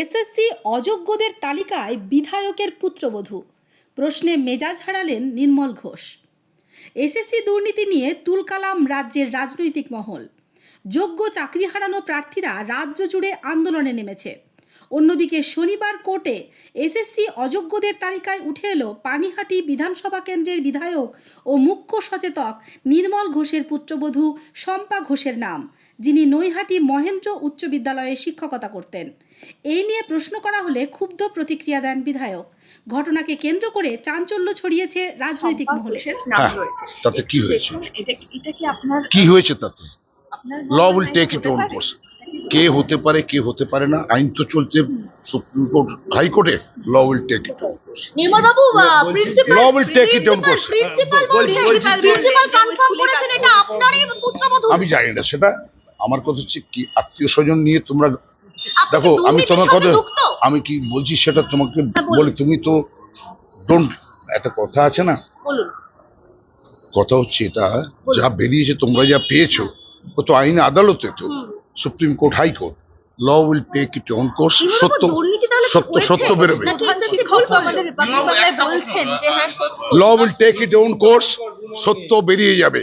SSC অযোগ্যদের তালিকায় বিধায়কের পুত্রবধূ। প্রশ্নে মেজাজ হারালেন নির্মল ঘোষ। এসএসসি দুর্নীতি নিয়ে তুলকালাম রাজ্যের রাজনৈতিক মহল। যোগ্য চাকরি হারানো প্রার্থীরা রাজ্য জুড়ে আন্দোলনে নেমেছে। অন্যদিকে শনিবার কোর্টে এসএসসি অযোগ্যদের তালিকায় উঠে এলো পানিহাটি বিধানসভা কেন্দ্রের বিধায়ক ও মুখ্য সচেতক নির্মল ঘোষের পুত্রবধূ শম্পা ঘোষের নাম। যিনি নৈহাটি মহেন্দ্র উচ্চ বিদ্যালয়ে শিক্ষকতা করতেন। এই নিয়ে প্রশ্ন করা হলে ক্ষুব্ধ প্রতিক্রিয়া দেন বিধায়ক। ঘটনাকে কেন্দ্র করে চাঞ্চল্য ছড়িয়েছে রাজনৈতিক মহলে। হ্যাঁ, তাতে কি হয়েছে? কি হয়েছে তাতে? Law will take it own course কে হতে পারে কে হতে পারে না আইন তো চলছে সুপ্রিম কোর্ট হাইকোর্টে ল will take it Nirmal babu principal will take it on course. Principal principal confirm করেছেন এটা আপনারই পুত্রবধূ। আমি জানি না সেটা। আমার কথা হচ্ছে কি আত্মীয় স্বজন নিয়ে তোমরা দেখো আমি তোমার কথা আমি কি বলছি সেটা তোমাকে হ্যাঁ। বলি তুমি তো ডোন্ট একটা কথা আছে না? কথা হচ্ছে এটা যা বেরিয়েছে তোমরা যা পেয়েছ ও তো আইন আদালতে তো supreme court high court law will take it on course সত্য সত্য সত্য বেরোবে। হ্যাঁ law will take it own course সত্য বেরিয়ে যাবে।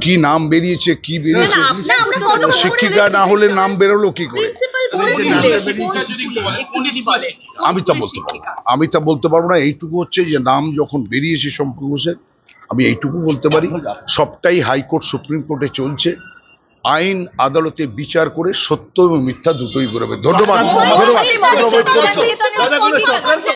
কি নাম বেরিয়েছে কি বেরিয়েছে শিক্ষিকা না হলে নাম বেরোলো কি করে আমি তা বলতে পারব না। আমি তা বলতে পারব না এইটুকু হচ্ছে যে নাম যখন বেরিয়েছে সম্পূর্ণ ঘোষের আমি এইটুকু বলতে পারি সবটাই হাইকোর্ট সুপ্রিম কোর্টে চলছে আইন আদালতে বিচার করে সত্য এবং মিথ্যা দুটোই বেরোবে ধন্যবাদ ধন্যবাদ